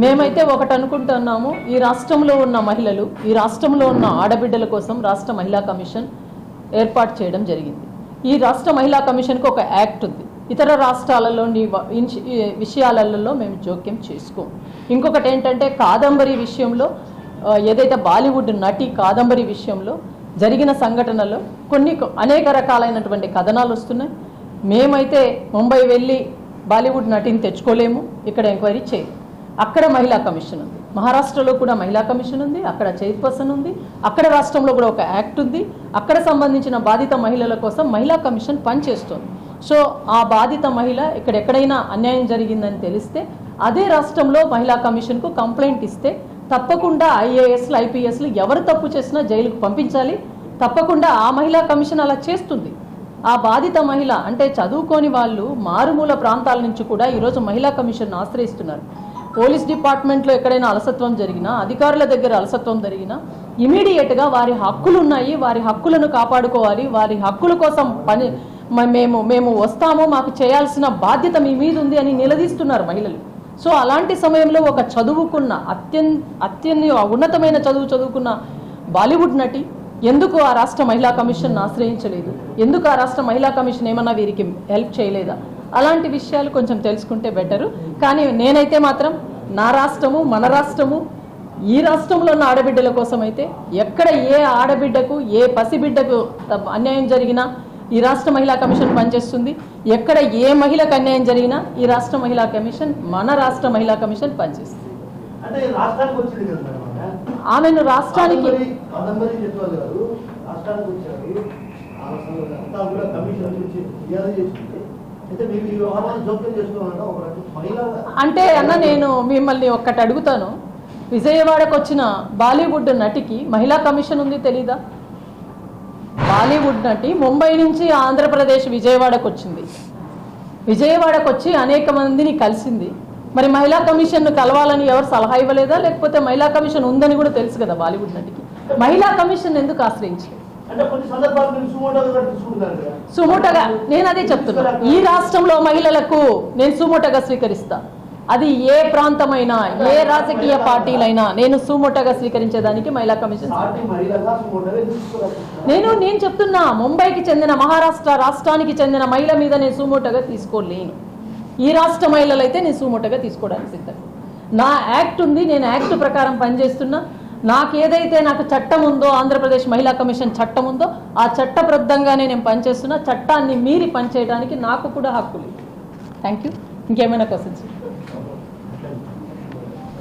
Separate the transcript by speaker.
Speaker 1: మేమైతే ఒకటి అనుకుంటున్నాము ఈ రాష్ట్రంలో ఉన్న మహిళలు ఈ రాష్ట్రంలో ఉన్న ఆడబిడ్డల కోసం రాష్ట్ర మహిళా కమిషన్ ఏర్పాటు చేయడం జరిగింది. ఈ రాష్ట్ర మహిళా కమిషన్కి ఒక యాక్ట్ ఉంది. ఇతర రాష్ట్రాలలోని విషయాలలో మేము జోక్యం చేసుకోం. ఇంకొకటి ఏంటంటే కాదంబరి విషయంలో ఏదైతే బాలీవుడ్ నటి కాదంబరి విషయంలో జరిగిన సంఘటనలో కొన్ని అనేక రకాలైనటువంటి కథనాలు వస్తున్నాయి. మేమైతే ముంబై వెళ్ళి బాలీవుడ్ నటిని తెచ్చుకోలేము. ఇక్కడ ఎంక్వైరీ చేయము. అక్కడ మహిళా కమిషన్ ఉంది. మహారాష్ట్రలో కూడా మహిళా కమిషన్ ఉంది అక్కడ చైర్పర్సన్ ఉంది అక్కడ రాష్ట్రంలో కూడా ఒక యాక్ట్ ఉంది. అక్కడ సంబంధించిన బాధిత మహిళల కోసం మహిళా కమిషన్ పనిచేస్తుంది. సో ఆ బాధిత మహిళ ఇక్కడెక్కడైనా అన్యాయం జరిగిందని తెలిస్తే అదే రాష్ట్రంలో మహిళా కమిషన్కు కంప్లైంట్ ఇస్తే తప్పకుండా ఐఏఎస్లు ఐపీఎస్లు ఎవరు తప్పు చేసినా జైలుకు పంపించాలి. తప్పకుండా ఆ మహిళా కమిషన్ అలా చేస్తుంది. ఆ బాధిత మహిళ అంటే చదువుకోని వాళ్ళు మారుమూల ప్రాంతాల నుంచి కూడా ఈరోజు మహిళా కమిషన్ ఆశ్రయిస్తున్నారు. పోలీస్ డిపార్ట్మెంట్లో ఎక్కడైనా అలసత్వం జరిగినా అధికారుల దగ్గర అలసత్వం జరిగినా ఇమీడియట్గా వారి హక్కులు ఉన్నాయి వారి హక్కులను కాపాడుకోవాలి వారి హక్కుల కోసం పని మేము మేము వస్తాము మాకు చేయాల్సిన బాధ్యత మీ మీద ఉంది అని నిలదీస్తున్నారు మహిళలు. సో అలాంటి సమయంలో ఒక చదువుకున్న అత్యన్ అత్యంత ఉన్నతమైన చదువు చదువుకున్న బాలీవుడ్ నటి ఎందుకు ఆ రాష్ట్ర మహిళా కమిషన్ ఆశ్రయించలేదు? ఎందుకు ఆ రాష్ట్ర మహిళా కమిషన్ ఏమన్నా వీరికి హెల్ప్ చేయలేదా? అలాంటి విషయాలు కొంచెం తెలుసుకుంటే బెటరు. కానీ నేనైతే మాత్రం నా రాష్ట్రము మన రాష్ట్రము ఈ రాష్ట్రంలో ఉన్న ఆడబిడ్డల కోసం అయితే ఎక్కడ ఏ ఆడబిడ్డకు ఏ పసిబిడ్డకు అన్యాయం జరిగినా ఈ రాష్ట్ర మహిళా కమిషన్ పనిచేస్తుంది. ఎక్కడ ఏ మహిళకు అన్యాయం జరిగినా ఈ రాష్ట్ర మహిళా కమిషన్ మన రాష్ట్ర మహిళా కమిషన్ పనిచేస్తుంది. ఆమెను రాష్ట్రానికి
Speaker 2: రాష్ట్రానికి
Speaker 1: అంటే అన్న నేను మిమ్మల్ని ఒక్కటి అడుగుతాను. విజయవాడకు వచ్చిన బాలీవుడ్ నటికి మహిళా కమిషన్ ఉంది తెలీదా? బాలీవుడ్ నటి ముంబై నుంచి ఆంధ్రప్రదేశ్ విజయవాడకు వచ్చింది. విజయవాడకు వచ్చి అనేక మందిని కలిసింది. మరి మహిళా కమిషన్ను కలవాలని ఎవరు సలహా ఇవ్వలేదా? లేకపోతే మహిళా కమిషన్ ఉందని కూడా తెలుసు కదా బాలీవుడ్ నటికి. మహిళా కమిషన్ ఎందుకు
Speaker 2: ఆశ్రయించింది? సుమోటోగా
Speaker 1: నేను అదే చెప్తున్నా. ఈ రాష్ట్రంలో మహిళలకు నేను సుమోటగా స్వీకరిస్తా. అది ఏ ప్రాంతమైనా ఏ రాజకీయ పార్టీలైనా నేను సుమోటగా స్వీకరించేదానికి మహిళా కమిషన్ నేను నేను చెప్తున్నా ముంబైకి చెందిన మహారాష్ట్ర రాష్ట్రానికి చెందిన మహిళ మీద నేను సుమోటగా తీసుకోలేను. ఈ రాష్ట్ర మహిళలు అయితే నేను సుమోటగా తీసుకోవడానికి సిద్ధం. నా యాక్ట్ ఉంది నేను యాక్ట్ ప్రకారం పనిచేస్తున్నా. నాకు ఏదైతే నాకు చట్టం ఉందో ఆంధ్రప్రదేశ్ మహిళా కమిషన్ చట్టం ఉందో ఆ చట్టబద్ధంగానే నేను పనిచేస్తున్నా చట్టాన్ని మీరి పనిచేయడానికి నాకు కూడా హక్కులు థ్యాంక్ యూ ఇంకేమైనా క్వశ్చన్స్